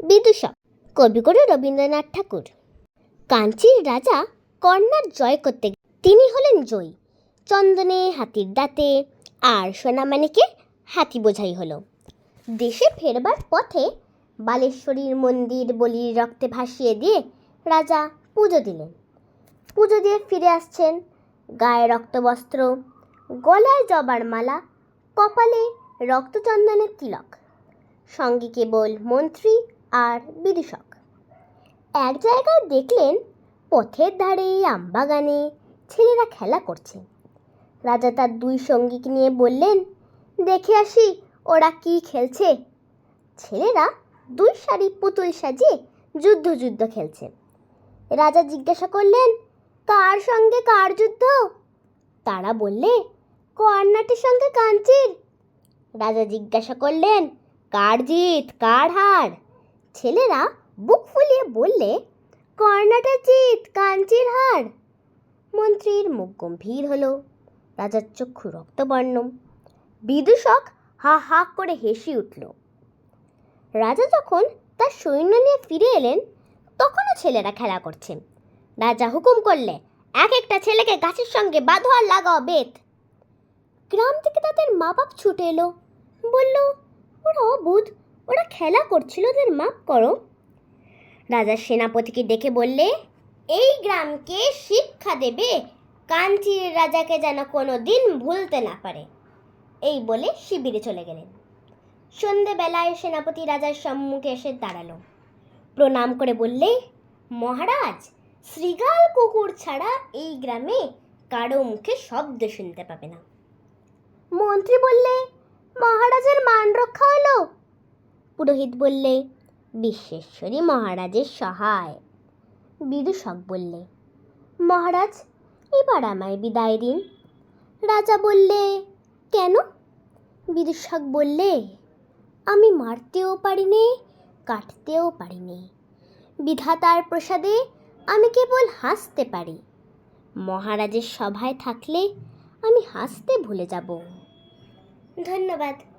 বিদূষক কবিগুরু রবীন্দ্রনাথ ঠাকুর। কাঞ্চির রাজা কর্ণার জয় করতে তিনি হলেন জয়ী। চন্দনে হাতির দাঁতে আর সোনামানিকে হাতি বোঝাই হলো। দেশে ফেরবার পথে বালেশ্বরীর মন্দির বলির রক্তে ভাসিয়ে দিয়ে রাজা পুজো দিলেন। পুজো দিয়ে ফিরে আসছেন গায়ে রক্তবস্ত্র, গলায় জবার মালা, কপালে রক্তচন্দনের তিলক। সঙ্গে কেবল মন্ত্রী আর বিদূষক। এক জায়গায় দেখলেন পথের ধারে আমবাগানে ছেলেরা খেলা করছে। রাজা তার দুই সঙ্গীকে নিয়ে বললেন, দেখে আসি ওরা কি খেলছে? ছেলেরা দুই সারি পুতুল সাজিয়ে যুদ্ধ যুদ্ধ খেলছে। রাজা জিজ্ঞাসা করলেন, কার সঙ্গে কার যুদ্ধ? তারা বললে, কর্ণাটের সঙ্গে কাঞ্চির। রাজা জিজ্ঞাসা করলেন, কার জিত, কার হার? ছেলেরা বুক ফুলিয়ে বললে কর্ণাটের জিত কাঞ্চির হার মন্ত্রীর মুখ গম্ভীর হলো। রাজার চক্ষু রক্তবর্ণ। বিদূষক হা হা করে হেসে উঠল। রাজা যখন তার সৈন্য নিয়ে ফিরে এলেন, তখনও ছেলেরা খেলা করছে। রাজা হুকুম করলে, এক একটা ছেলেকে গাছের সঙ্গে বাঁধো আর লাগাও বেত। গ্রাম থেকে তাদের মা বাপ ছুটে এলো। বলল, ওরা অবুধ ওরা খেলা করছিল, ওদের মাপ করো। রাজার সেনাপতিকে ডেকে বললে, এই গ্রামকে শিক্ষা দেবে, কাঞ্চির রাজাকে যেন কোনো দিন ভুলতে না পারে। এই বলে শিবিরে চলে গেলেন। সন্ধেবেলায় সেনাপতি রাজার সম্মুখে এসে দাঁড়াল। প্রণাম করে বললে, মহারাজ, শ্রীগাল কুকুর ছাড়া এই গ্রামে কারও মুখে শব্দ শুনতে পাবে না। মন্ত্রী বললে, মহারাজের মান রক্ষা হলো পুরোহিত বললে, বিশ্বেশ্বরী মহারাজের সহায়। বিদূষক বললে, মহারাজ, এবার আমায় বিদায় দিন। রাজা বললে, কেন? বিদূষক বললে, আমি মারতেও পারিনি, কাটতেও পারিনি। বিধাতার প্রসাদে আমি কেবল হাসতে পারি। মহারাজের সভায় থাকলে আমি হাসতে ভুলে যাব। ধন্যবাদ।